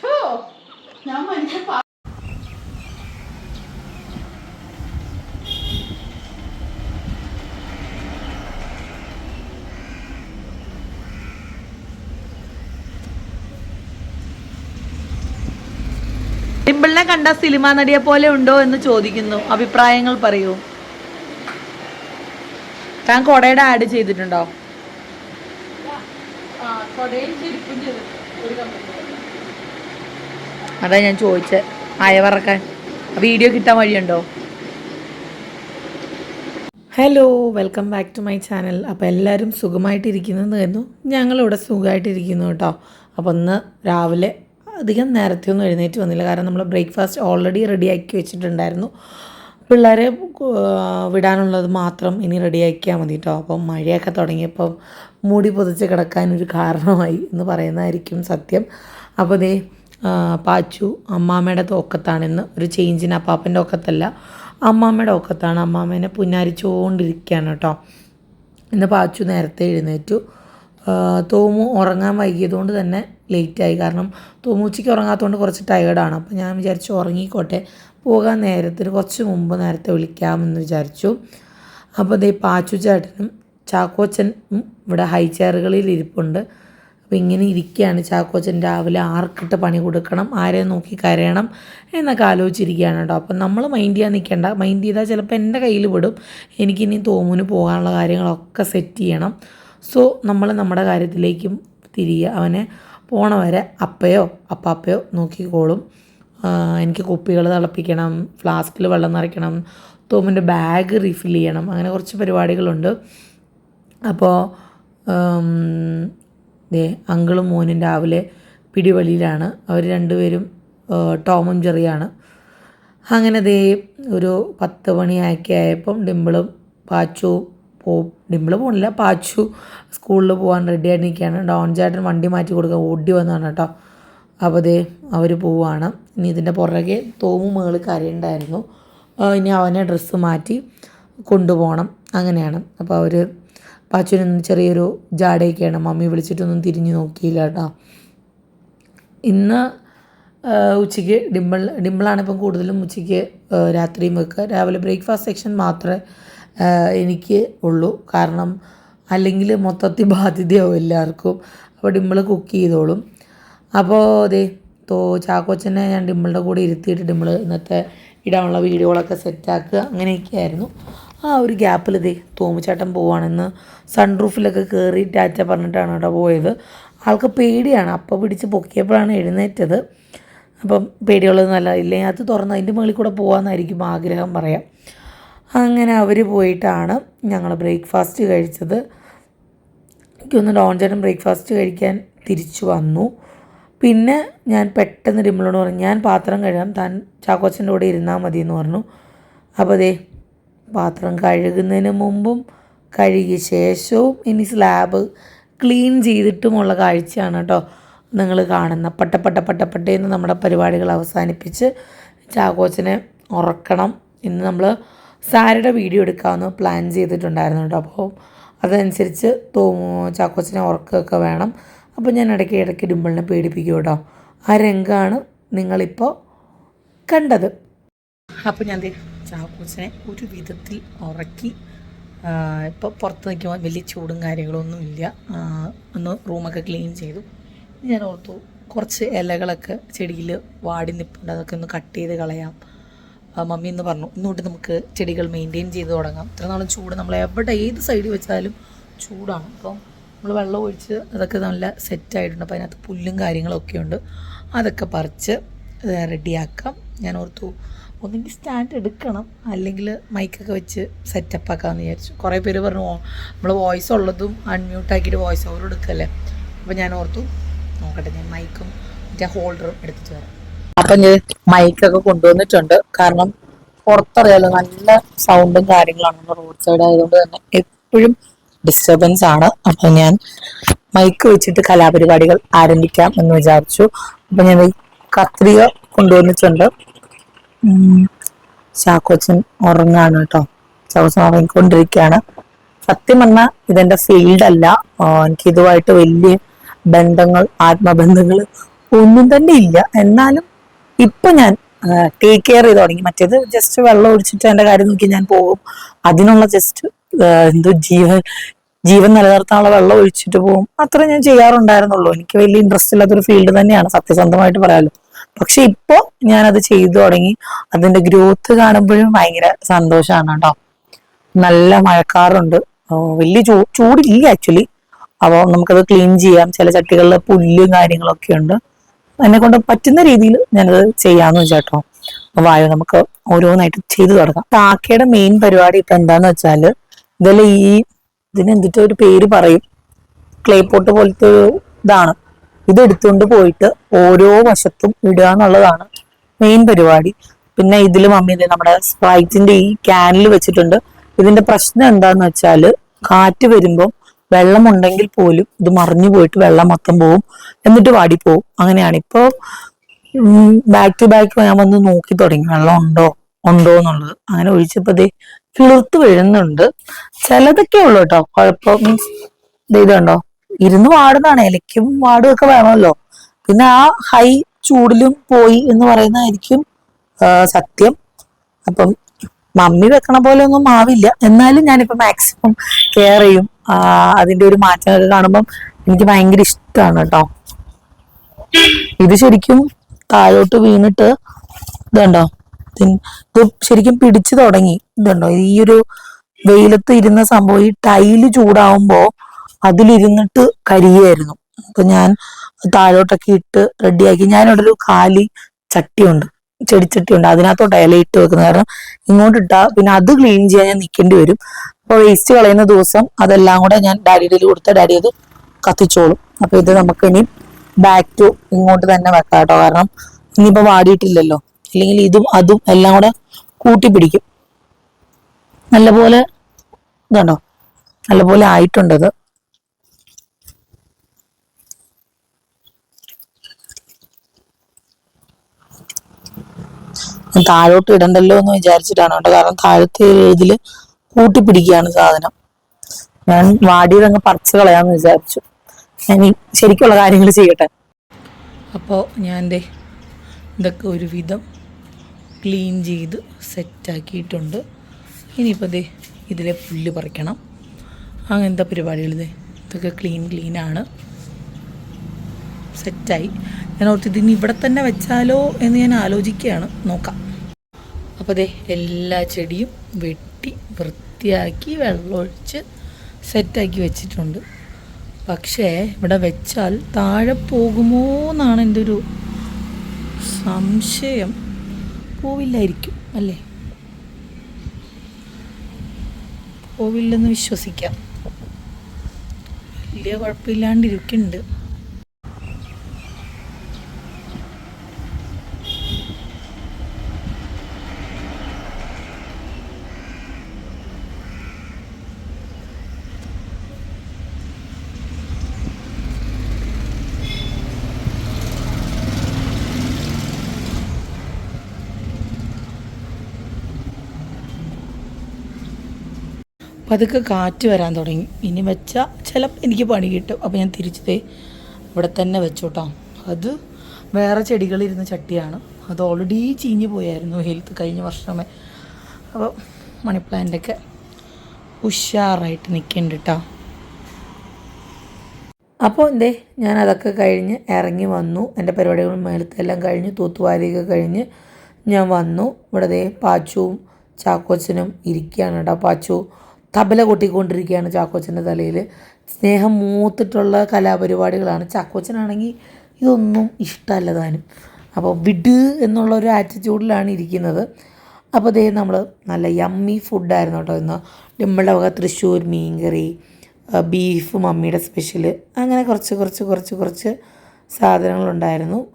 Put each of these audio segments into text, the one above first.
ഹോ, ഞാൻ മനുഷ്യ ഡിംപിളിനെ കണ്ട സിനിമാ നടിയെ പോലെ ഉണ്ടോ എന്ന് ചോദിക്കുന്നു. അഭിപ്രായങ്ങൾ പറയൂ. താൻ കൊടയുടെ ആഡ് ചെയ്തിട്ടുണ്ടോ? അതാ ഞാൻ ചോദിച്ചത് അയവറക്കാൻ വീഡിയോ കിട്ടാൻ വഴിയുണ്ടോ? Hello welcome back to my channel അപ്പോൾ എല്ലാവരും സുഖമായിട്ടിരിക്കുന്നത് കരുന്നു ഞങ്ങളിവിടെ സുഖമായിട്ടിരിക്കുന്നു കേട്ടോ. അപ്പോൾ ഒന്ന് രാവിലെ അധികം നേരത്തെ ഒന്നും എഴുന്നേറ്റ് വന്നില്ല. കാരണം നമ്മൾ ബ്രേക്ക്ഫാസ്റ്റ് ഓൾറെഡി റെഡിയാക്കി വെച്ചിട്ടുണ്ടായിരുന്നു. പിള്ളേരെ വിടാനുള്ളത് മാത്രം ഇനി റെഡിയാക്കിയാൽ മതി കേട്ടോ. അപ്പം മഴയൊക്കെ തുടങ്ങിയപ്പം മൂടി പൊതിച്ച് കിടക്കാനൊരു കാരണമായി എന്ന് പറയുന്നതായിരിക്കും സത്യം. അപ്പോൾ ദേ പാച്ചു അമ്മാമ്മയുടെ തോക്കത്താണെന്ന്. ഒരു ചേഞ്ചിന് അപ്പാപ്പന്റെ ഒക്കത്തല്ല. അമ്മാമ്മയുടെ ഒക്കത്താണ്. അമ്മാമ്മേനെ പുന്നാരിച്ചുകൊണ്ടിരിക്കുകയാണ് കേട്ടോ. ഇന്ന് പാച്ചു നേരത്തെ എഴുന്നേറ്റു. തോമു ഉറങ്ങാൻ വൈകിയതുകൊണ്ട് തന്നെ ലേറ്റായി. കാരണം തോമു ഉച്ചയ്ക്ക് ഉറങ്ങാത്തതുകൊണ്ട് കുറച്ച് ടയേർഡാണ് അപ്പോൾ ഞാൻ വിചാരിച്ചു ഉറങ്ങിക്കോട്ടെ. പോകാൻ നേരത്തിന് കുറച്ച് മുമ്പ് നേരത്തെ വിളിക്കാമെന്ന് വിചാരിച്ചു. അപ്പോൾ ദേ പാച്ചു ചേട്ടനും ചാക്കോച്ചനും ഇവിടെ ഹൈ ചെയറുകളിൽ ഇരിപ്പുണ്ട്. അപ്പോൾ ഇങ്ങനെ ഇരിക്കുകയാണ് ചാക്കോച്ചൻ രാവിലെ ആർക്കിട്ട് പണി കൊടുക്കണം ആരെ നോക്കി കരയണം എന്നൊക്കെ ആലോചിച്ചിരിക്കുകയാണ് കേട്ടോ. അപ്പം നമ്മൾ മൈൻഡ് ചെയ്യാൻ നിൽക്കേണ്ട മൈൻഡ് ചെയ്താൽ ചിലപ്പോൾ എന്റെ കയ്യിൽ വിടും. എനിക്കിനി തോമുന് പോകാനുള്ള കാര്യങ്ങളൊക്കെ സെറ്റ് ചെയ്യണം. സോ നമ്മൾ നമ്മുടെ കാര്യത്തിലേക്കും തിരികെ അവനെ പോണ വരെ അപ്പയോ അപ്പാപ്പയോ നോക്കിക്കോളും. എനിക്ക് കുപ്പികൾ തിളപ്പിക്കണം ഫ്ലാസ്കിൽ വെള്ളം നിറയ്ക്കണം തോമിന്റെ ബാഗ് റീഫിൽ ചെയ്യണം. അങ്ങനെ കുറച്ച് പരിപാടികളുണ്ട്. അപ്പോൾ ദേ അങ്കിളും മോനും രാവിലെ പിടിവലിയിലാണ് അവർ രണ്ടുപേരും ടോമും ചെറിയാണ് അങ്ങനെ ദേ ഒരു പത്ത് മണിയാക്കി ആയപ്പം ഡിമ്പിളും പാച്ചുവും പോ ഡിമ്പിൾ പോകണില്ല പാച്ചു സ്കൂളിൽ പോകാൻ റെഡി ആയിട്ട് നിൽക്കുകയാണ് ഡോൺ ചേട്ടൻ വണ്ടി മാറ്റി കൊടുക്കാൻ ഓടി വന്നതാണ് കേട്ടോ. അപ്പോൾ ദേ അവർ പോവുകയാണ് ഇനി ഇതിന്റെ പുറകെ തോമു മേളിൽ കരയുണ്ടായിരുന്നു ഇനി അവനെ ഡ്രസ്സ് മാറ്റി കൊണ്ടുപോകണം. അങ്ങനെയാണ്. അപ്പോൾ അവർ പാച്ചുവിന് ചെറിയൊരു ജാടയൊക്കെയാണ്. മമ്മി വിളിച്ചിട്ടൊന്നും തിരിഞ്ഞു നോക്കിയില്ല കേട്ടോ. ഇന്ന് ഉച്ചയ്ക്ക് ഡിമ്പിൾ ഡിമ്പിളാണ് ഇപ്പം കൂടുതലും ഉച്ചയ്ക്ക് രാത്രിയും വെക്കുക. രാവിലെ ബ്രേക്ക്ഫാസ്റ്റ് സെക്ഷൻ മാത്രമേ എനിക്ക് ഉള്ളൂ. കാരണം അല്ലെങ്കിൽ മൊത്തത്തിൽ ബാധ്യതയാവും എല്ലാവർക്കും. അപ്പോൾ ഡിമ്പിൾ കുക്ക് ചെയ്തോളും. അപ്പോൾ അതെ തോ ചാക്കോച്ചനെ ഞാൻ ഡിമ്പിളുടെ കൂടെ ഇരുത്തിയിട്ട് ഡിമ്പിൾ ഇന്നത്തെ ഇടാനുള്ള വീഡിയോകളൊക്കെ സെറ്റാക്കുക അങ്ങനെയൊക്കെയായിരുന്നു. ആ ഒരു ഗ്യാപ്പിൽ ഇതേ തോമുചേട്ടൻ പോവാണെന്ന് സൺറൂഫിലൊക്കെ കയറി ടാറ്റ പറഞ്ഞിട്ടാണ് കേട്ടോ പോയത്. ആൾക്ക് പേടിയാണ്. അപ്പം പിടിച്ച് പൊക്കിയപ്പോഴാണ് എഴുന്നേറ്റത്. അപ്പം പേടിയുള്ളത് നല്ല ഇല്ലെങ്കിൽ അത് തുറന്ന് അതിന്റെ മുകളിൽ കൂടെ പോകാമെന്നായിരിക്കും ആഗ്രഹം പറയാം. അങ്ങനെ അവർ പോയിട്ടാണ് ഞങ്ങൾ ബ്രേക്ക്ഫാസ്റ്റ് കഴിച്ചത്. എനിക്കൊന്ന് ഡോൺചേട്ടൻ ബ്രേക്ക്ഫാസ്റ്റ് കഴിക്കാൻ തിരിച്ചു വന്നു. പിന്നെ ഞാൻ പെട്ടെന്ന് ഡിമ്പിളോട് പറഞ്ഞു ഞാൻ പാത്രം കഴുകാം. താൻ ചാക്കോച്ചന്റെ കൂടെ ഇരുന്നാൽ മതി എന്ന് പറഞ്ഞു. അപ്പോൾ ദേ പാത്രം കഴുകുന്നതിന് മുമ്പും കഴുകിയ ശേഷവും ഇനി സ്ലാബ് ക്ലീൻ ചെയ്തിട്ടുമുള്ള കാഴ്ചയാണ് കേട്ടോ നിങ്ങൾ കാണുന്ന പട്ട പട്ട പട്ട പട്ടേന്ന് നമ്മുടെ പരിപാടികൾ അവസാനിപ്പിച്ച് ചാക്കോച്ചനെ ഉറക്കണം. ഇന്ന് നമ്മൾ സാരയുടെ വീഡിയോ എടുക്കാമെന്ന് പ്ലാൻ ചെയ്തിട്ടുണ്ടായിരുന്നു കേട്ടോ അപ്പോൾ അതനുസരിച്ച് തോമു ചാക്കോച്ചനെ ഉറക്കമൊക്കെ വേണം. അപ്പോൾ ഞാൻ ഇടയ്ക്ക് ഇടയ്ക്ക് ഡിമ്പിളിനെ പേടിപ്പിക്കും കേട്ടോ ആ രംഗമാണ് നിങ്ങളിപ്പോൾ കണ്ടത്. അപ്പോൾ ഞാൻ ചാക്കോച്ചനെ ഒരു വിധത്തിൽ ഉറക്കി ഇപ്പോൾ പുറത്ത് നിൽക്കുമ്പോൾ വലിയ ചൂടും കാര്യങ്ങളൊന്നും ഇല്ല. ഒന്ന് റൂമൊക്കെ ക്ലീൻ ചെയ്തു. ഞാൻ ഓർത്തു കുറച്ച് ഇലകളൊക്കെ ചെടിയിൽ വാടി നിൽപ്പുണ്ട് അതൊക്കെ ഒന്ന് കട്ട് ചെയ്ത് കളയാം. മമ്മി എന്ന് പറഞ്ഞു ഇന്നുകൊണ്ട് നമുക്ക് ചെടികൾ മെയിന്റെയിൻ ചെയ്ത് തുടങ്ങാം. ഇത്ര നാളും ചൂട് നമ്മൾ എവിടെ ഏത് സൈഡിൽ വെച്ചാലും ചൂടാണ്. അപ്പം നമ്മൾ വെള്ളം ഒഴിച്ച് അതൊക്കെ നല്ല സെറ്റായിട്ടുണ്ട് അപ്പോൾ അതിനകത്ത് പുല്ലും കാര്യങ്ങളൊക്കെ ഉണ്ട്. അതൊക്കെ പറിച്ച് റെഡിയാക്കാം ഞാൻ ഓർത്തു ഒന്നെങ്കിൽ സ്റ്റാൻഡ് എടുക്കണം. അല്ലെങ്കിൽ മൈക്കൊക്കെ വെച്ച് സെറ്റപ്പ് ആക്കാമെന്ന് വിചാരിച്ചു. കുറേ പേര് പറഞ്ഞു നമ്മൾ വോയിസ് ഉള്ളതും അൺമ്യൂട്ട് ആക്കിയിട്ട് വോയിസ് ഓവർ എടുക്കല്ലേ? അപ്പോൾ ഞാൻ ഓർത്തു നോക്കട്ടെ ഞാൻ മൈക്കും മറ്റേ ഹോൾഡറും എടുത്തിട്ട് വരാം. അപ്പം ഞാൻ മൈക്കൊക്കെ കൊണ്ടുവന്നിട്ടുണ്ട്. കാരണം പുറത്തറിയാലോ നല്ല സൗണ്ടും കാര്യങ്ങളാണ് റോഡ് സൈഡ് ആയതുകൊണ്ട് തന്നെ എപ്പോഴും ഡിസ്റ്റർബൻസ് ആണ്. അപ്പം ഞാൻ മൈക്ക് വെച്ചിട്ട് കലാപരിപാടികൾ ആരംഭിക്കാം എന്ന് വിചാരിച്ചു. അപ്പം ഞാൻ കത്രിക കൊണ്ടുവന്നിട്ടുണ്ട്. ചാക്കോച്ചൻ ഉറങ്ങാണ് കേട്ടോ. ചാക്കോച്ചൻ ഉറങ്ങിക്കൊണ്ടിരിക്കുകയാണ്. സത്യം പറഞ്ഞാൽ ഇതെന്റെ ഫീൽഡ് അല്ല. എനിക്ക് ഇതുമായിട്ട് വലിയ ബന്ധങ്ങൾ ആത്മബന്ധങ്ങൾ ഒന്നും തന്നെ ഇല്ല. എന്നാലും ഇപ്പൊ ഞാൻ ടേക്ക് കെയർ ചെയ്ത് തുടങ്ങി. മറ്റേത് ജസ്റ്റ് വെള്ളം ഒഴിച്ചിട്ട് എന്റെ കാര്യം നോക്കി ഞാൻ പോകും. അതിനുള്ള ജസ്റ്റ് എന്തോ ജീവൻ ജീവൻ നിലനിർത്താനുള്ള വെള്ളം ഒഴിച്ചിട്ട് പോകും. അത്ര ഞാൻ ചെയ്യാറുണ്ടായിരുന്നുള്ളൂ. എനിക്ക് വലിയ ഇൻട്രസ്റ്റ് ഇല്ലാത്തൊരു ഫീൽഡ് തന്നെയാണ്. സത്യസന്ധമായിട്ട് പറയാലോ. പക്ഷെ ഇപ്പോ ഞാനത് ചെയ്തു തുടങ്ങി. അതിന്റെ ഗ്രോത്ത് കാണുമ്പോഴും ഭയങ്കര സന്തോഷമാണ് കേട്ടോ. നല്ല മഴക്കാറുണ്ട്. വലിയ ചൂ ചൂടില്ല ആക്ച്വലി അപ്പോൾ നമുക്കത് ക്ലീൻ ചെയ്യാം. ചില ചട്ടികളിൽ പുല്ലും കാര്യങ്ങളൊക്കെ ഉണ്ട്. എന്നെ കൊണ്ട് പറ്റുന്ന രീതിയിൽ ഞാനത് ചെയ്യാന്ന് വെച്ചാട്ടോ വായു നമുക്ക് ഓരോന്നായിട്ട് ചെയ്തു തുടങ്ങാം. കാക്കയുടെ മെയിൻ പരിപാടി ഇപ്പൊ എന്താന്ന് വെച്ചാൽ ഇതെല്ലാം ഈ ഇതിന് എന്തിട്ടൊരു പേര് പറയും? ക്ലേ പോട്ട് പോലത്തെ ഒരു ഇതാണ്. ഇത് എടുത്തുകൊണ്ട് പോയിട്ട് ഓരോ വശത്തും ഇടുക എന്നുള്ളതാണ് മെയിൻ പരിപാടി. പിന്നെ ഇതിൽ മമ്മി നമ്മുടെ സ്പ്രൈറ്റിന്റെ ഈ ക്യാനിൽ വെച്ചിട്ടുണ്ട്. ഇതിന്റെ പ്രശ്നം എന്താന്ന് വെച്ചാൽ കാറ്റ് വരുമ്പോൾ വെള്ളം ഉണ്ടെങ്കിൽ പോലും ഇത് മറിഞ്ഞു പോയിട്ട് വെള്ളം മൊത്തം പോവും. എന്നിട്ട് വാടിപ്പോവും അങ്ങനെയാണ്. ഇപ്പോ ബാക്ക് ടു ബാക്ക് ഞാൻ വന്ന് നോക്കി തുടങ്ങി. വെള്ളം ഉണ്ടോ? ഉണ്ടോ എന്നുള്ളത്. അങ്ങനെ ഒഴിച്ചപ്പോ ദേ കിളിർത്ത് വീഴുന്നുണ്ട്. ചിലതൊക്കെ ഉള്ളു കേട്ടോ കുഴപ്പം. ഇത് കണ്ടോ ഇരുന്ന് വാടുന്നതാണ്. ഇലയ്ക്കും വാടും ഒക്കെ വേണമല്ലോ. പിന്നെ ആ ഹൈ ചൂടിലും പോയി എന്ന് പറയുന്നതായിരിക്കും സത്യം. അപ്പം മമ്മി വെക്കണ പോലെ ഒന്നും ആവില്ല. എന്നാലും ഞാനിപ്പോ മാക്സിമം കെയർ ചെയ്യും. അതിന്റെ ഒരു മാറ്റമൊക്കെ കാണുമ്പം എനിക്ക് ഭയങ്കര ഇഷ്ടമാണ് കേട്ടോ. ഇത് ശരിക്കും താഴോട്ട് വീണിട്ട് ഇതുണ്ടോ? ഇത് ശരിക്കും പിടിച്ചു തുടങ്ങി. ഇതുണ്ടോ? ഈ ഒരു വെയിലത്ത് ഇരുന്ന സംഭവം ഈ ടൈൽ ചൂടാവുമ്പോ അതിലിരുന്നിട്ട് കരിയായിരുന്നു അപ്പൊ ഞാൻ താഴോട്ടൊക്കെ ഇട്ട് റെഡിയാക്കി. ഞാനിവിടെ ഒരു കാലി ചട്ടിയുണ്ട് ചെടിച്ചട്ടിയുണ്ട്. അതിനകത്തോട്ട് ഇല ഇട്ട് വെക്കുന്നത് കാരണം ഇങ്ങോട്ട് ഇട്ടാ പിന്നെ അത് ക്ലീൻ ചെയ്യാൻ ഞാൻ നിൽക്കേണ്ടി വരും. അപ്പൊ വേസ്റ്റ് കളയുന്ന ദിവസം അതെല്ലാം കൂടെ ഞാൻ ഡാഡിയുടെ കൊടുത്ത ഡാഡി അത് കത്തിച്ചോളും. അപ്പൊ ഇത് നമുക്ക് ഇനി ബാക്ക് ടു ഇങ്ങോട്ട് തന്നെ വെക്കാം കേട്ടോ. കാരണം ഇനിയിപ്പോ വാടിയിട്ടില്ലല്ലോ. അല്ലെങ്കിൽ ഇതും അതും എല്ലാം കൂടെ കൂട്ടി പിടിക്കും. നല്ലപോലെ ഇതുണ്ടോ? നല്ലപോലെ ആയിട്ടുണ്ടത് താഴോട്ട് ഇടണ്ടല്ലോ എന്ന് വിചാരിച്ചിട്ടാണ്. കേട്ടോ കാരണം താഴത്തെ ഇതിൽ കൂട്ടി പിടിക്കുകയാണ് സാധനം. ഞാൻ വാടിയതങ്ങ് പറിച്ചു കളയാമെന്ന് വിചാരിച്ചു. ഞാൻ ശരിക്കുള്ള കാര്യങ്ങൾ ചെയ്യട്ടെ. അപ്പോൾ ഞാൻ ഇതൊക്കെ ഒരുവിധം ക്ലീൻ ചെയ്ത് സെറ്റാക്കിയിട്ടുണ്ട്. ഇനിയിപ്പോൾ ദേ ഇതിലെ പുല്ല് പറിക്കണം. അങ്ങനത്തെ പരിപാടികൾ ദേ ഇതൊക്കെ ക്ലീൻ ക്ലീനാണ് സെറ്റായി. ഞാൻ ഓർത്ത് ഇതിന് ഇവിടെ തന്നെ വെച്ചാലോ എന്ന് ഞാൻ ആലോചിക്കുകയാണ്. നോക്കാം. അപ്പോൾ എല്ലാ ചെടിയും വെട്ടി വൃത്തിയാക്കി വെള്ളമൊഴിച്ച് സെറ്റാക്കി വെച്ചിട്ടുണ്ട്. പക്ഷേ ഇവിടെ വെച്ചാൽ താഴെ പോകുമോ എന്നാണ് എന്റെ ഒരു സംശയം. പോവില്ലായിരിക്കും അല്ലേ? പോവില്ലെന്ന് വിശ്വസിക്കാം. വലിയ കുഴപ്പമില്ലാണ്ടിരിക്കുന്നുണ്ട്. പതുക്കെ കാറ്റ് വരാൻ തുടങ്ങി. ഇനി വെച്ചാൽ ചിലപ്പോൾ എനിക്ക് പണി കിട്ടും. അപ്പോൾ ഞാൻ തിരിച്ചു പോയി ഇവിടെ തന്നെ വെച്ചു കേട്ടോ അത് വേറെ ചെടികളിരുന്ന ചട്ടിയാണ്. അത് ഓൾറെഡി ചീഞ്ഞ് പോയായിരുന്നു ഹെൽത്ത് കഴിഞ്ഞ വർഷമേ. അപ്പോൾ മണി പ്ലാന്റൊക്കെ ഉഷാറായിട്ട് നിൽക്കുന്നുണ്ട് കേട്ടോ അപ്പോൾ എന്തേ ഞാൻ അതൊക്കെ കഴിഞ്ഞ് ഇറങ്ങി വന്നു. എന്റെ പരിപാടികൾ മേലത്തെല്ലാം കഴിഞ്ഞ് തൂത്തുവാരിയൊക്കെ കഴിഞ്ഞ് ഞാൻ വന്നു. ഇവിടെ ദേ പാച്ചുവും ചാക്കോച്ചനും ഇരിക്കുകയാണ് കേട്ടോ പാച്ചു തബല കൊട്ടിക്കൊണ്ടിരിക്കുകയാണ് ചാക്കോച്ചന്റെ തലയിൽ. സ്നേഹം മൂത്തിട്ടുള്ള കലാപരിപാടികളാണ്. ചാക്കോച്ചനാണെങ്കിൽ ഇതൊന്നും ഇഷ്ടമല്ല താനും. അപ്പോൾ വിട് എന്നുള്ള ഒരു ആറ്റിറ്റ്യൂഡിലാണ് ഇരിക്കുന്നത്. അപ്പോൾ ദേ നമ്മൾ നല്ല യമ്മി ഫുഡായിരുന്നു കേട്ടോ ഇന്ന്. നമ്മളുടെ വക തൃശ്ശൂർ മീൻ കറി ബീഫ് മമ്മിയുടെ സ്പെഷ്യൽ അങ്ങനെ കുറച്ച് കുറച്ച് കുറച്ച് കുറച്ച് സാധനങ്ങളുണ്ടായിരുന്നു.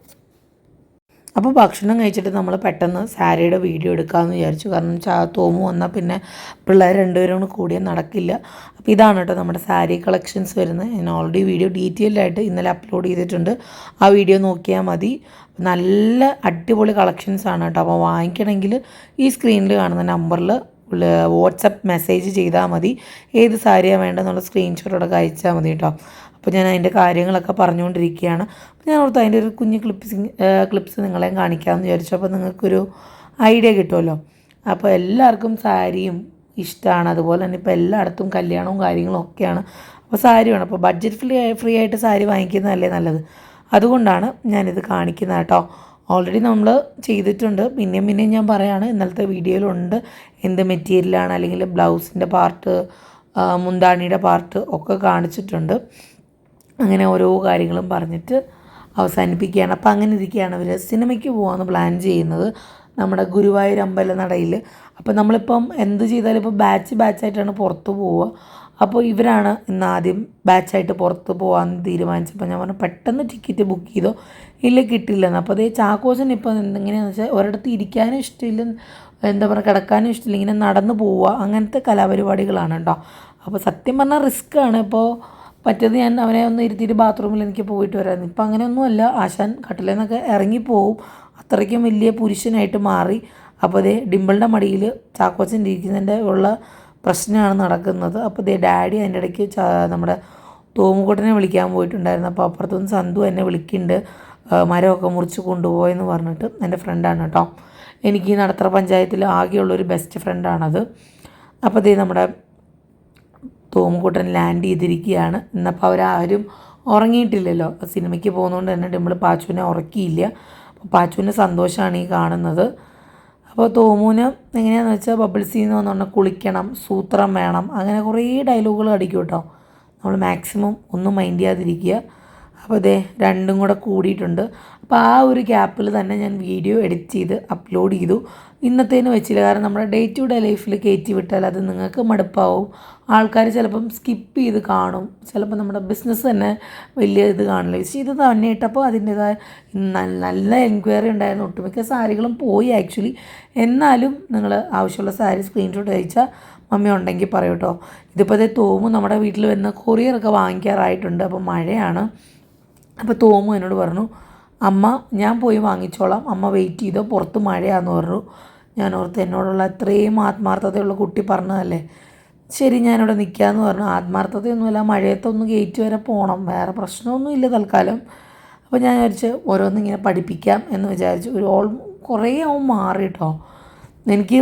അപ്പോൾ ഭക്ഷണം കഴിച്ചിട്ട് നമ്മൾ പെട്ടെന്ന് സാരിയുടെ വീഡിയോ എടുക്കാമെന്ന് വിചാരിച്ചു. കാരണം ചാ തോമു വന്നാൽ പിന്നെ പിള്ളേർ രണ്ടുപേരും കൂടെ കൂടിയ നടക്കില്ല. അപ്പോൾ ഇതാണ് കേട്ടോ നമ്മുടെ സാരി കളക്ഷൻസ് വരുന്നത്. ഞാൻ ഓൾറെഡി വീഡിയോ ഡീറ്റെയിൽഡ് ആയിട്ട് ഇന്നലെ അപ്ലോഡ് ചെയ്തിട്ടുണ്ട്. ആ വീഡിയോ നോക്കിയാൽ മതി. നല്ല അടിപൊളി കളക്ഷൻസ് ആണ് കേട്ടോ. അപ്പോൾ വാങ്ങിക്കണമെങ്കിൽ ഈ സ്ക്രീനിൽ കാണുന്ന നമ്പറിൽ വാട്സപ്പ് മെസ്സേജ് ചെയ്താൽ മതി. ഏത് സാരിയാണ് വേണ്ടതെന്നുള്ള സ്ക്രീൻഷോട്ടോടൊക്കെ അയച്ചാൽ മതി കേട്ടോ. അപ്പോൾ ഞാൻ അതിന്റെ കാര്യങ്ങളൊക്കെ പറഞ്ഞുകൊണ്ടിരിക്കുകയാണ്. അപ്പോൾ ഞാൻ ഓർത്ത് അതിന്റെ ഒരു കുഞ്ഞ് ക്ലിപ്സ് ക്ലിപ്സ് നിങ്ങളെയും കാണിക്കാമെന്ന് വിചാരിച്ചു. അപ്പോൾ നിങ്ങൾക്കൊരു ഐഡിയ കിട്ടുമല്ലോ. അപ്പോൾ എല്ലാവർക്കും സാരിയും ഇഷ്ടമാണ് അതുപോലെ തന്നെ ഇപ്പോൾ എല്ലായിടത്തും കല്യാണവും കാര്യങ്ങളും ഒക്കെയാണ്. അപ്പോൾ സാരി വേണം. അപ്പോൾ ബഡ്ജറ്റ് ഫ്രീ ഫ്രീ ആയിട്ട് സാരി വാങ്ങിക്കുന്നതല്ലേ നല്ലത്? അതുകൊണ്ടാണ് ഞാനിത് കാണിക്കുന്നത് കേട്ടോ. ഓൾറെഡി നമ്മൾ ചെയ്തിട്ടുണ്ട്. പിന്നെയും പിന്നെയും ഞാൻ പറയാണ് ഇന്നലത്തെ വീഡിയോയിലുണ്ട് എന്ത് മെറ്റീരിയലാണ് അല്ലെങ്കിൽ ബ്ലൗസിന്റെ പാർട്ട് മുന്താണിയുടെ പാർട്ട് ഒക്കെ കാണിച്ചിട്ടുണ്ട്. അങ്ങനെ ഓരോ കാര്യങ്ങളും പറഞ്ഞിട്ട് അവസാനിപ്പിക്കുകയാണ്. അപ്പോൾ അങ്ങനെ ഇരിക്കുകയാണ് അവർ സിനിമയ്ക്ക് പോകാമെന്ന് പ്ലാൻ ചെയ്യുന്നത് നമ്മുടെ ഗുരുവായൂർ അമ്പലനടയിൽ അപ്പോൾ നമ്മളിപ്പം എന്ത് ചെയ്താലും ഇപ്പോൾ ബാച്ച് ബാച്ചായിട്ടാണ് പുറത്ത് പോവുക. അപ്പോൾ ഇവരാണ് ഇന്ന് ആദ്യം ബാച്ചായിട്ട് പുറത്ത് പോകാമെന്ന് തീരുമാനിച്ചപ്പോൾ ഞാൻ പറഞ്ഞു പെട്ടെന്ന് ടിക്കറ്റ് ബുക്ക് ചെയ്തോ? ഇല്ല കിട്ടില്ലെന്ന് അപ്പോൾ അതേ ചാക്കോച്ചൻ ഇപ്പോൾ എന്തെങ്ങനെയാണെന്ന് വെച്ചാൽ ഒരിടത്ത് ഇരിക്കാനും ഇഷ്ടമില്ല എന്താ പറയുക കിടക്കാനും ഇഷ്ടമില്ല ഇങ്ങനെ നടന്നു പോവുക. അങ്ങനത്തെ കലാപരിപാടികളാണ് കേട്ടോ. അപ്പോൾ സത്യം പറഞ്ഞാൽ റിസ്ക്കാണ് ഇപ്പോൾ പറ്റത് ഞാൻ അവനെ ഒന്ന് ഇരുത്തിയിട്ട് ബാത്റൂമിൽ എനിക്ക് പോയിട്ട് വരാമായിരുന്നു ഇപ്പം അങ്ങനെയൊന്നുമല്ല ആശാൻ കട്ടിലിൽ നിന്നൊക്കെ ഇറങ്ങിപ്പോവും അത്രയ്ക്കും വലിയ പുരുഷനായിട്ട് മാറി. അപ്പോൾ അതേ ഡിമ്പിളിന്റെ മടിയിൽ ചാക്കോച്ചൻ ഇരിക്കുന്നതിന്റെ ഉള്ള പ്രശ്നമാണ് നടക്കുന്നത്. അപ്പോൾ ദേ ഡാഡി അതിന്റെ ഇടയ്ക്ക് നമ്മുടെ തോമുകുട്ടനെ വിളിക്കാൻ പോയിട്ടുണ്ടായിരുന്നു. അപ്പോൾ അപ്പുറത്തുനിന്ന് സന്തു എന്നെ വിളിക്കുന്നുണ്ട്. മരമൊക്കെ മുറിച്ച് കൊണ്ടുപോയെന്ന് പറഞ്ഞിട്ട് എന്റെ ഫ്രണ്ടാണ് കേട്ടോ. എനിക്ക് നടത്തറ പഞ്ചായത്തിൽ ആകെയുള്ളൊരു ബെസ്റ്റ് ഫ്രണ്ടാണത്. അപ്പോൾ ദേ നമ്മുടെ തോമുകുട്ടൻ ലാൻഡ് ചെയ്തിരിക്കുകയാണ്. എന്നപ്പോൾ അവരാരും ഉറങ്ങിയിട്ടില്ലല്ലോ. സിനിമയ്ക്ക് പോകുന്നതുകൊണ്ട് തന്നെ ഡിമ്പിൾ പാച്ചുവിനെ ഉറക്കിയില്ല. അപ്പോൾ പാച്ചുവിന്റെ സന്തോഷമാണ് ഈ കാണുന്നത്. അപ്പോൾ തോമുവിന് എങ്ങനെയാണെന്ന് വെച്ചാൽ ബബിൾസിൽ നിന്ന് വന്നുകൊണ്ട് കുളിക്കണം സൂത്രം വേണം അങ്ങനെ കുറേ ഡയലോഗുകൾ അടിക്കും കേട്ടോ നമ്മൾ മാക്സിമം ഒന്നും മൈൻഡ് ചെയ്യാതിരിക്കുക. അപ്പോൾ ഇതേ രണ്ടും കൂടെ കൂടിയിട്ടുണ്ട്. അപ്പോൾ ആ ഒരു ഗ്യാപ്പിൽ തന്നെ ഞാൻ വീഡിയോ എഡിറ്റ് ചെയ്ത് അപ്ലോഡ് ചെയ്തു. ഇന്നത്തേന് വെച്ചില്ല. കാരണം നമ്മുടെ ഡേ ടു ഡേ ലൈഫിൽ കയറ്റി വിട്ടാൽ അത് നിങ്ങൾക്ക് മടുപ്പാവും. ആൾക്കാർ ചിലപ്പം സ്കിപ്പ് ചെയ്ത് കാണും. ചിലപ്പോൾ നമ്മുടെ ബിസിനസ് തന്നെ വലിയ ഇത് കാണില്ല. പക്ഷേ ഇത് തന്നെ ഇട്ടപ്പോൾ അതിന്റേതായ നല്ല നല്ല എൻക്വയറി ഉണ്ടായിരുന്നു. ഒട്ടുമിക്ക സാരികളും പോയി ആക്ച്വലി എന്നാലും നിങ്ങൾ ആവശ്യമുള്ള സാരി സ്ക്രീൻഷോട്ട് അയച്ചാൽ മമ്മി ഉണ്ടെങ്കിൽ പറയൂട്ടോ ഇതിപ്പോൾ അതേ തോമു നമ്മുടെ വീട്ടിൽ വരുന്ന കൊറിയറൊക്കെ വാങ്ങിക്കാറായിട്ടുണ്ട്. അപ്പോൾ മഴയാണ്. അപ്പോൾ തോമു എന്നോട് പറഞ്ഞു അമ്മ ഞാൻ പോയി വാങ്ങിച്ചോളാം. അമ്മ വെയിറ്റ് ചെയ്തോ. പുറത്ത് മഴയാന്ന് പറഞ്ഞു. ഞാൻ ഓർത്ത് എന്നോടുള്ള അത്രയും ആത്മാർത്ഥതയുള്ള കുട്ടി പറഞ്ഞതല്ലേ? ശരി ഞാനിവിടെ നിൽക്കാമെന്ന് പറഞ്ഞു. ആത്മാർത്ഥതയൊന്നുമില്ല. മഴയത്തൊന്ന് ഗേറ്റ് വരെ പോകണം വേറെ പ്രശ്നമൊന്നുമില്ല തൽക്കാലം. അപ്പോൾ ഞാൻ വിചാരിച്ച് ഓരോന്ന് ഇങ്ങനെ പഠിപ്പിക്കാം എന്ന് വിചാരിച്ചു. ഒരു ഓൾ കുറേ ആവും മാറി കേട്ടോ എനിക്ക്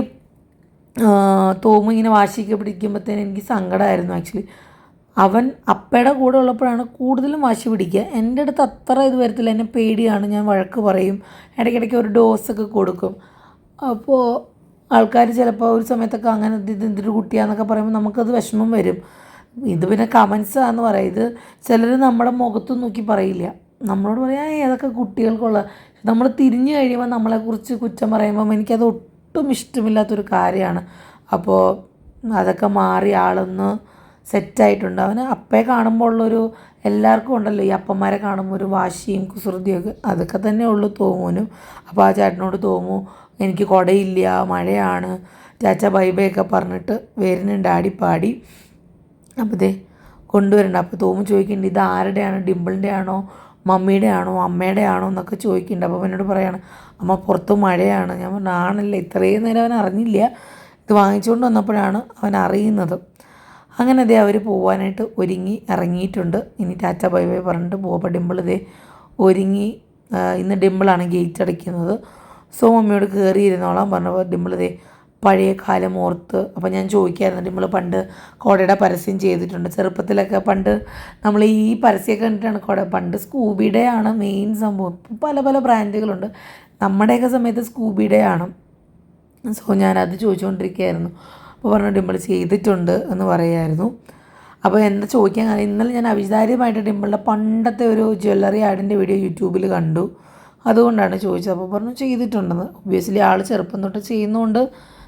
തോമ ഇങ്ങനെ പിടിക്കുമ്പോഴത്തേന് എനിക്ക് സങ്കടമായിരുന്നു ആക്ച്വലി അവൻ അപ്പയുടെ കൂടെ ഉള്ളപ്പോഴാണ് കൂടുതലും വാശി പിടിക്കുക. എന്റെ അടുത്ത് അത്ര ഇത് വരത്തില്ല. എന്നെ പേടിയാണ്. ഞാൻ വഴക്ക് പറയും. ഇടയ്ക്കിടയ്ക്ക് ഒരു ഡോസൊക്കെ കൊടുക്കും. അപ്പോൾ ആൾക്കാർ ചിലപ്പോൾ ഒരു സമയത്തൊക്കെ അങ്ങനെ ഇത് എന്തൊരു കുട്ടിയാന്നൊക്കെ പറയുമ്പോൾ നമുക്കത് വിഷമം വരും. ഇത് പിന്നെ കമൻസ് ആണെന്ന് പറയും. ഇത് ചിലർ നമ്മുടെ മുഖത്ത് നോക്കി പറയില്ല. നമ്മളോട് പറയാം ഏതൊക്കെ കുട്ടികൾക്കുള്ള നമ്മൾ തിരിഞ്ഞു കഴിയുമ്പോൾ നമ്മളെക്കുറിച്ച് കുറ്റം പറയുമ്പം എനിക്കത് ഒട്ടും ഇഷ്ടമില്ലാത്തൊരു കാര്യമാണ്. അപ്പോൾ അതൊക്കെ മാറി ആളൊന്ന് സെറ്റായിട്ടുണ്ട് അവന് അപ്പേ കാണുമ്പോൾ ഉള്ളൊരു എല്ലാവർക്കും ഉണ്ടല്ലോ ഈ അപ്പന്മാരെ കാണുമ്പോൾ ഒരു വാശിയും കുസൃതിയൊക്കെ അതൊക്കെ തന്നെ ഉള്ളു തോമൂനും അപ്പോൾ ആ ചേട്ടനോട് തോമു എനിക്ക് കുടയില്ല മഴയാണ്. ചാച്ച ബൈബയൊക്കെ പറഞ്ഞിട്ട് വരുന്നുണ്ട് പാടി. അപ്പോൾ ദേ കൊണ്ടുവരണ്ട. അപ്പോൾ തോമു ചോദിക്കുന്നുണ്ട് ഇത് ആരുടെയാണ്? ഡിമ്പിളിന്റെ ആണോ മമ്മിയുടെ ആണോ അമ്മയുടെ ആണോ എന്നൊക്കെ ചോദിക്കുന്നുണ്ട്. അപ്പോൾ എന്നോട് പറയാണ് അമ്മ പുറത്ത് മഴയാണ്. ഞാൻ പറഞ്ഞു ആണല്ലേ ഇത്രയും നേരം അവൻ അറിഞ്ഞില്ല. ഇത് വാങ്ങിച്ചുകൊണ്ട് വന്നപ്പോഴാണ് അവൻ അറിയുന്നത്. അങ്ങനെ അതേ അവർ പോവാനായിട്ട് ഒരുങ്ങി ഇറങ്ങിയിട്ടുണ്ട് ഇനി ടാറ്റ ബൈ ബൈ പറഞ്ഞിട്ട് പോവുക ഡിമ്പിൾ ഇതേ ഒരുങ്ങി ഇന്ന് ഡിമ്പിളാണ് ഗേറ്റ് അടയ്ക്കുന്നത്. സോ മമ്മിയോട് കയറി ഇരുന്നോളാം പറഞ്ഞപ്പോൾ ഡിമ്പിൾ ഇതേ പഴയ കാലം ഓർത്ത് അപ്പോൾ ഞാൻ ചോദിക്കായിരുന്നു ഡിമ്പിൾ പണ്ട് കോടയുടെ പരസ്യം ചെയ്തിട്ടുണ്ട്. ചെറുപ്പത്തിലൊക്കെ പണ്ട് നമ്മൾ ഈ പരസ്യം കണ്ടിട്ടാണ് കോട. പണ്ട് സ്കൂബിയുടെ ആണ് മെയിൻ സംഭവം. പല പല ബ്രാൻഡുകളുണ്ട്. നമ്മുടെയൊക്കെ സമയത്ത് സ്കൂബിയുടെ ആണ് സോ ഞാനത് ചോദിച്ചുകൊണ്ടിരിക്കുകയായിരുന്നു. അപ്പോൾ പറഞ്ഞു ഡിമ്പിൾ ചെയ്തിട്ടുണ്ട് എന്ന് പറയുമായിരുന്നു അപ്പോൾ എന്താ ചോദിക്കാൻ കാരണം ഇന്നലെ ഞാൻ അവിചാരിതമായിട്ട് ഡിമ്പിളിന്റെ പണ്ടത്തെ ഒരു ജ്വല്ലറി ആഡിന്റെ വീഡിയോ യൂട്യൂബിൽ കണ്ടു. അതുകൊണ്ടാണ് ചോദിച്ചത്. അപ്പോൾ പറഞ്ഞു ചെയ്തിട്ടുണ്ടെന്ന്. ഒബ്വിയസ്ലി ആൾ ചെറുപ്പം തൊട്ട് ചെയ്യുന്നതുകൊണ്ട്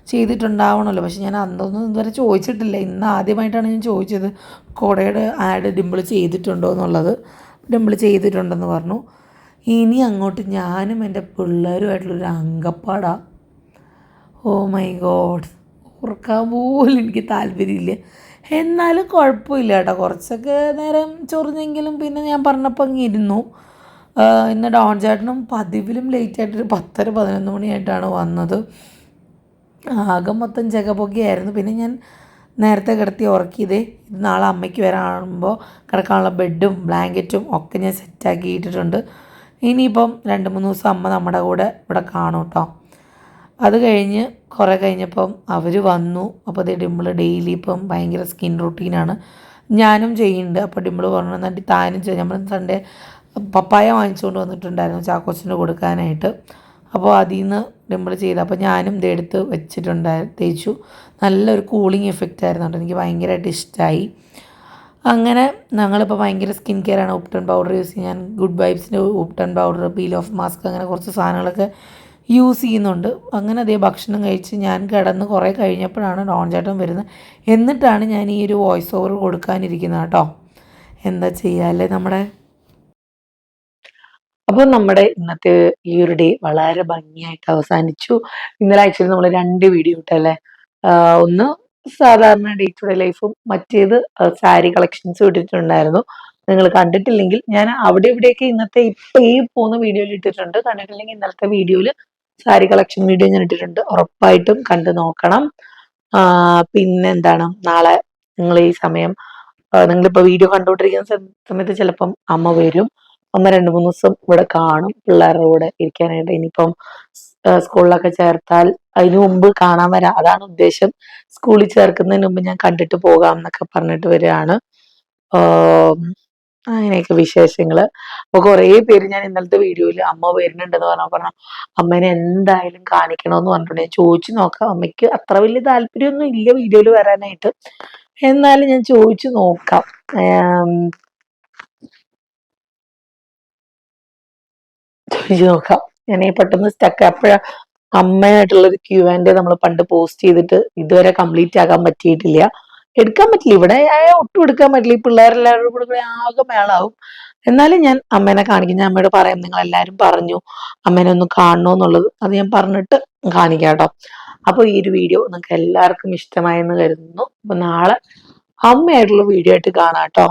ചെയ്തിട്ടുണ്ടാവണമല്ലോ പക്ഷെ ഞാൻ അന്നൊന്നും ഇതുവരെ ചോദിച്ചിട്ടില്ല. ഇന്ന് ആദ്യമായിട്ടാണ് ഞാൻ ചോദിച്ചത് കുടയുടെ ആഡ് ഡിമ്പിൾ ചെയ്തിട്ടുണ്ടോ എന്നുള്ളത്. ഡിമ്പിൾ ചെയ്തിട്ടുണ്ടെന്ന് പറഞ്ഞു. ഇനി അങ്ങോട്ട് ഞാനും എന്റെ പിള്ളേരുമായിട്ടുള്ളൊരു അങ്കപ്പാടാണ് ഓ മൈ ഗോഡ് ഓർക്കാൻ പോലും എനിക്ക് താല്പര്യമില്ല. എന്നാലും കുഴപ്പമില്ല കേട്ടോ. കുറച്ചൊക്കെ നേരം ചൊറിഞ്ഞെങ്കിലും പിന്നെ ഞാൻ പറഞ്ഞപ്പോൾ അങ്ങ് ഇരുന്നു. ഇന്ന് ഡോൺ ചേട്ടനും പതിവിലും ലേറ്റ് ആയിട്ടൊരു പത്തര പതിനൊന്ന് മണിയായിട്ടാണ് വന്നത്. ആകെ മൊത്തം ജഗപൊക്കെയായിരുന്നു പിന്നെ ഞാൻ നേരത്തെ കിടത്തി ഉറക്കിയതേ ഇത് നാളെ അമ്മയ്ക്ക് വരാകുമ്പോൾ കിടക്കാനുള്ള ബെഡും ബ്ലാങ്കറ്റും ഒക്കെ ഞാൻ സെറ്റാക്കി ഇട്ടിട്ടുണ്ട് ഇനിയിപ്പം രണ്ട് മൂന്ന് ദിവസം അമ്മ നമ്മുടെ കൂടെ ഇവിടെ കാണും കേട്ടോ അത് കഴിഞ്ഞ് കുറേ കഴിഞ്ഞപ്പം അവർ വന്നു. അപ്പോൾ അതേ ഡിമ്പിൾ ഡെയിലി ഇപ്പം ഭയങ്കര സ്കിൻ റൂട്ടീനാണ് ഞാനും ചെയ്യുന്നുണ്ട്. അപ്പോൾ ഡിമ്പിൾ പറഞ്ഞു എന്നിട്ട് താനും ചെയ്യും. നമ്മൾ സൺഡേ പപ്പായ വാങ്ങിച്ചുകൊണ്ട് വന്നിട്ടുണ്ടായിരുന്നു ചാക്കോച്ചിന് കൊടുക്കാനായിട്ട്. അപ്പോൾ അതിൽ നിന്ന് ഡിമ്പിൾ ചെയ്ത് അപ്പോൾ ഞാനും ഇത് എടുത്ത് വെച്ചിട്ടുണ്ടായി തേച്ചു. നല്ലൊരു കൂളിംഗ് എഫക്റ്റ് ആയിരുന്നു കേട്ടോ. എനിക്ക് ഭയങ്കരമായിട്ട് ഇഷ്ടമായി അങ്ങനെ ഞങ്ങളിപ്പോൾ ഭയങ്കര സ്കിൻ കെയർ ആണ്. ഉപ്ടൺ പൗഡർ യൂസ് ചെയ്യാൻ good വൈബ്സിന്റെ ubtan powder peel off mask അങ്ങനെ കുറച്ച് സാധനങ്ങളൊക്കെ യൂസ് ചെയ്യുന്നുണ്ട്. അങ്ങനെ അതേ ഭക്ഷണം കഴിച്ച് ഞാൻ കിടന്ന് കുറേ കഴിഞ്ഞപ്പോഴാണ് ഡോൺ ചേട്ടൻ വരുന്നത്. എന്നിട്ടാണ് ഞാൻ ഈ ഒരു വോയിസ് ഓവർ കൊടുക്കാനിരിക്കുന്നത് കേട്ടോ. എന്താ ചെയ്യാല്ലേ നമ്മുടെ? അപ്പോൾ നമ്മുടെ ഇന്നത്തെ ഈ ഒരു ഡേ വളരെ ഭംഗിയായിട്ട് അവസാനിച്ചു. ഇന്നലെ ആക്ച്വലി നമ്മൾ രണ്ട് വീഡിയോ ഇട്ടല്ലേ ഒന്ന് സാധാരണ ഡേ ടു ഡേ ലൈഫും മറ്റേത് സാരി കളക്ഷൻസ് ഇട്ടിട്ടുണ്ടായിരുന്നു. നിങ്ങൾ കണ്ടിട്ടില്ലെങ്കിൽ ഞാൻ അവിടെ ഇവിടെയൊക്കെ ഇന്നത്തെ ഇപ്പൊ ഈ പോകുന്ന വീഡിയോയിൽ ഇട്ടിട്ടുണ്ട്. കണ്ടിട്ടില്ലെങ്കിൽ ഇന്നലത്തെ വീഡിയോയിൽ സാരി കളക്ഷൻ വീഡിയോ ഞാൻ ഇട്ടിട്ടുണ്ട്. ഉറപ്പായിട്ടും കണ്ടു നോക്കണം. പിന്നെ എന്താണ് നാളെ നിങ്ങൾ ഈ സമയം നിങ്ങൾ നിങ്ങളിപ്പോ വീഡിയോ കണ്ടുകൊണ്ടിരിക്കുന്ന സമ- സമയത്ത് ചിലപ്പം അമ്മ വരും. ഒന്ന് രണ്ട് മൂന്ന് ദിവസം ഇവിടെ കാണും. പിള്ളേരുടെ കൂടെ ഇരിക്കാനായിട്ട്. ഇനിയിപ്പം സ്കൂളിലൊക്കെ ചേർത്താൽ അതിനു മുമ്പ് കാണാൻ വരാം. അതാണ് ഉദ്ദേശം. സ്കൂളിൽ ചേർക്കുന്നതിന് മുമ്പ് ഞാൻ കണ്ടിട്ട് പോകാം എന്നൊക്കെ പറഞ്ഞിട്ട് വരികയാണ്. അങ്ങനെയൊക്കെ വിശേഷങ്ങൾ. അപ്പൊ കുറേ പേര് ഞാൻ ഇന്നലത്തെ വീഡിയോയിൽ അമ്മ വരുന്നുണ്ടെന്ന് പറഞ്ഞാൽ പറഞ്ഞു അമ്മേനെ എന്തായാലും കാണിക്കണമെന്ന് പറഞ്ഞിട്ടുണ്ട്. ഞാൻ ചോദിച്ചു നോക്കാം. അമ്മയ്ക്ക് അത്ര വലിയ താല്പര്യമൊന്നും ഇല്ല വീഡിയോയിൽ വരാനായിട്ട്. എന്നാലും ഞാൻ ചോദിച്ചു നോക്കാം. ചോദിച്ചു നോക്കാം. ഞാൻ ഈ പെട്ടെന്ന് സ്റ്റക്ക് അപ്പോഴ അമ്മയായിട്ടുള്ള ഒരു ക്യൂ ആൻഡ് നമ്മൾ പണ്ട് പോസ്റ്റ് ചെയ്തിട്ട് ഇതുവരെ കംപ്ലീറ്റ് ആകാൻ പറ്റിയിട്ടില്ല. എടുക്കാൻ പറ്റില്ല. ഇവിടെ ഒട്ടും എടുക്കാൻ പറ്റില്ല. ഈ പിള്ളേരെല്ലാവരും കൂടെ കൂടെ ആകെ മേളാവും. എന്നാലും ഞാൻ അമ്മേനെ കാണിക്കും. ഞാൻ അമ്മയോട് പറയാം നിങ്ങൾ എല്ലാവരും പറഞ്ഞു അമ്മേനെ ഒന്ന് കാണണമെന്നുള്ളത് അത് ഞാൻ പറഞ്ഞിട്ട് കാണിക്കാം കേട്ടോ. അപ്പോൾ ഈ ഒരു വീഡിയോ നിങ്ങൾക്ക് എല്ലാവർക്കും ഇഷ്ടമായെന്ന് കരുതുന്നു. അപ്പോൾ നാളെ അമ്മയായിട്ടുള്ള വീഡിയോ ആയിട്ട് കാണാം കേട്ടോ.